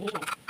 หัว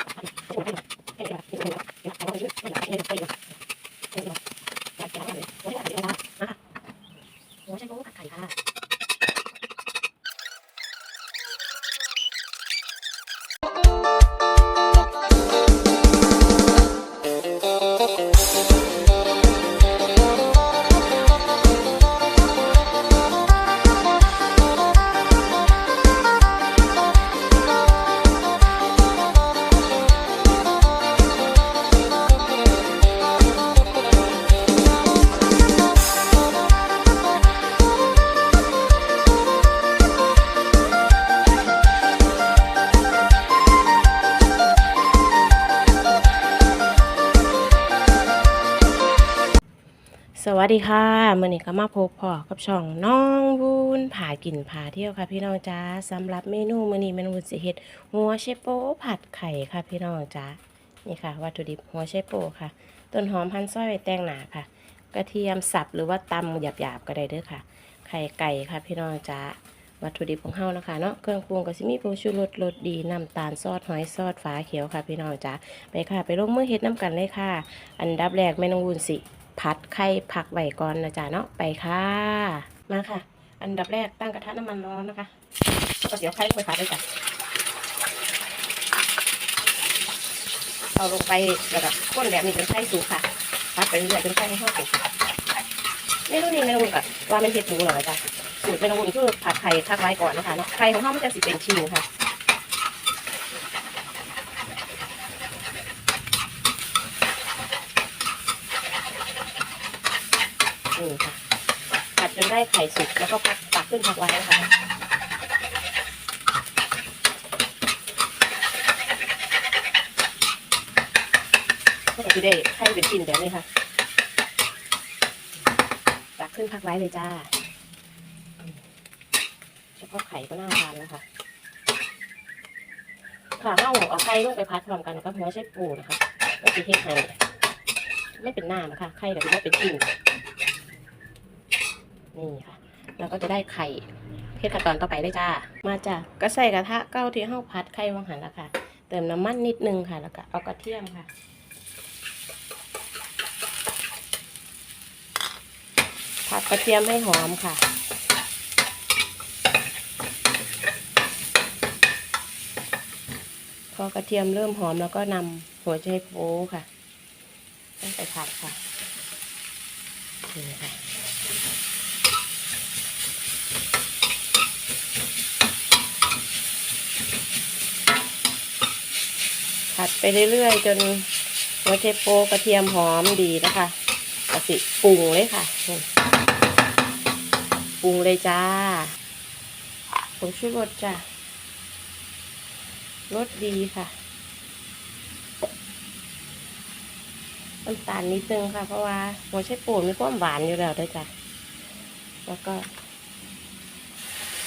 วัสดีค่ะมื่อนี้ก็มาพบพอกับช่องน้องวูนผากินผาเที่ยวค่ะ พี่น้องจ้าสำหรับเมนูมื่อนี้เมนูสิเฮ็ดหัวเชโปผัดไข่ค่ะพี่น้องจ้านี่ค่ะ วัตถุดิบหัวเชโปค่ะ ต้นหอมพันซ้อยแตงหนาค่ะ กระเทียมสับหรือว่าตำหยาบๆก็ได้เด้อค่ะ ไข่ไก่ค่ะพี่น้องจ้าวัตถุดิบของเฮานะคะเนาะเครื่องปรุงก็สิมีผงชูรสรสดีน้ำตาลซอสหอยซอสฝาเขียวค่ะพี่น้องจ้าไปค่ะ ไปลงมือเฮ็ดน้ำกันเลยค่ะ อันดับแรกแม่น้องวุ้นสิ ผัดไข่ผักไว้ก่อนนะจ๊ะเนาะไปค่ะ มาค่ะ อันดับแรกตั้งกระทะน้ำมันร้อนนะคะแล้วก็เดี๋ยวไข่ไปผัดเลยจ้ะเอาลงไปแล้วก็ข้นแบบนี้จนไข่สุกค่ะผัดไปเรื่อยจนไข่ให้เข้าสุกเมนูนี้เมนูกับว่าไม่เผ็ดหมูหรอกจ๊ะสูตรเมนูนี้คือผัดไข่ทักไว้ก่อนนะคะเนาะไข่ของเขามันจะสิเป็นชิ้นค่ะ นี่ค่ะผัดจน ได้ไข่สุกแล้วก็พักตักขึ้นพักไว้นะคะก็จะได้ไข่เป็นชิ้นแบบนี้ค่ะ ตักขึ้นพักไว้เลยจ้า เฉพาะไข่ก็น่าทานแล้วค่ะค่ะเอาเอาไข่ลงไปพัดพร้อมกันกับหัวไชปูนะคะแล้วจะเทให้ไม่เป็นหน้านะคะไข่แบบนี้เป็นชิ้น นี่ค่ะแล้วก็จะได้ไข่เพชรขั้นตอนต่อไปเลยจ้า มาจ้ะก็ใส่กระทะเก้าที่ห้าพัดไข่วังหันแล้วค่ะ เติมน้ำมันนิดนึงค่ะ แล้วก็เอากระเทียมค่ะผัดกระเทียมให้หอมค่ะพอกระเทียมเริ่มหอมแล้วก็นำหัวไชโป๊ค่ะต้องไปผัดค่ะนี่ค่ะ ผัดไปเรื่อยๆ จนหัวไชโปกระเทียมหอมดีนะคะกะสิปรุงเลยค่ะปรุงเลยจ้าผงชูรสจ้ารสดีค่ะน้ำตาลนิดนึงค่ะ เพราะว่าหัวไชโปมีความหวานอยู่แล้วด้วยจ้ะ แล้วก็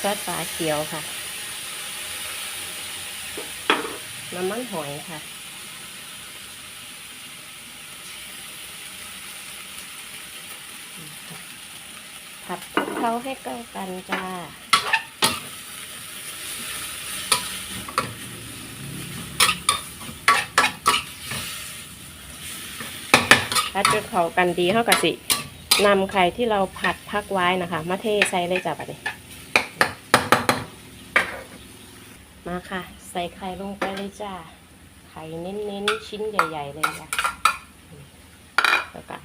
ซอสฝาเขียวค่ะ น้ำมันหอยค่ะ ผัดคลุกเคล้าให้เข้ากันจ้าผัดจนเข้ากันดีเข้ากับสินำไข่ที่เราผัดพักไว้นะคะ มาเทใส่เลยจ้ะบัดนี้ มาค่ะ ใส่ไข่ลงไปเลยจ้า ไข่เน้นๆ ชิ้นใหญ่ ๆ เลยจ้ะแล้วก็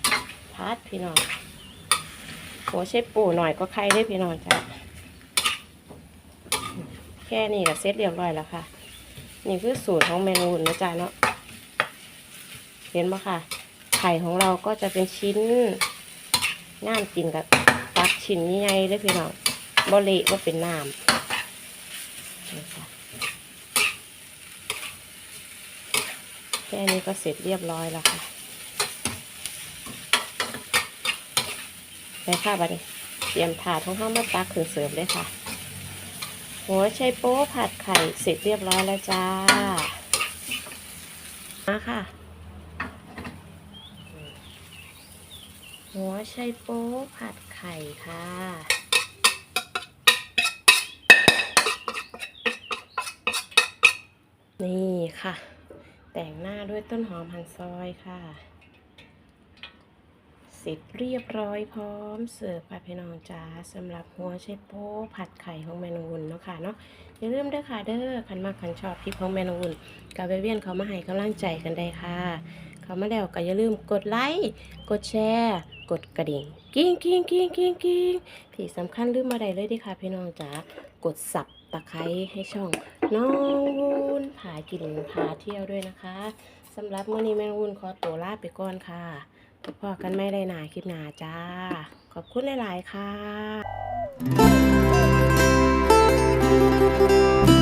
พัดพี่น้องหัวเชฟปูหน่อยก็ไข่ได้พี่น้องจ้ะ แค่นี้ก็เสร็จเรียบร้อยแล้วค่ะ นี่คือสูตรของเมนูนะจ๊ะเนาะ เห็นไหมค่ะ ไข่ของเราก็จะเป็นชิ้นง่ามกินกับตักชิ้นใหญ่ๆเลยพี่น้องบเละว่าเป็นน้ำนี่ค่ะ แค่นี้ก็เสร็จเรียบร้อยแล้วค่ะไปค่ะบัดนี้เตรียมถาดของข้าวมาตักคือเสร์ฟเลยค่ะหัวไชโป๊ผัดไข่เสร็จเรียบร้อยแล้วจ้า มาค่ะ หัวไชโป๊ผัดไข่ค่ะนี่ค่ะ แต่งหน้าด้วยต้นหอมหั่นซอยค่ะ เสร็จเรียบร้อยพร้อมเสิร์ฟค่ะพี่น้องจ้าสำหรับหัวไชโป๊ผัดไข่ของแมนวุ่นเนาะค่ะเนาะอย่าลืมเด้อค่ะเด้อคันมากคันชอบคลิปของแมนวุ่นกับเวียนเขามาให้กำลังใจกันได้ค่ะ เขามาแล้วก็อย่าลืมกดไลค์กดแชร์กดกระดิ่งกิ้งกิ้งกิ้งกิ้งกิ้งที่สำคัญลืมมาได้เลยดิค่ะพี่น้องจ๋ากดสับตะไคร้ให้ช่อง น้องวุ้นผากินผาเที่ยวด้วยนะคะสำหรับมื้อนี้แม่นวุ้นขอตัวลาไปก่อนค่ะพอกันไม่ได้หนาคลิปหนาจ้า ขอบคุณหลาย ๆ ค่ะ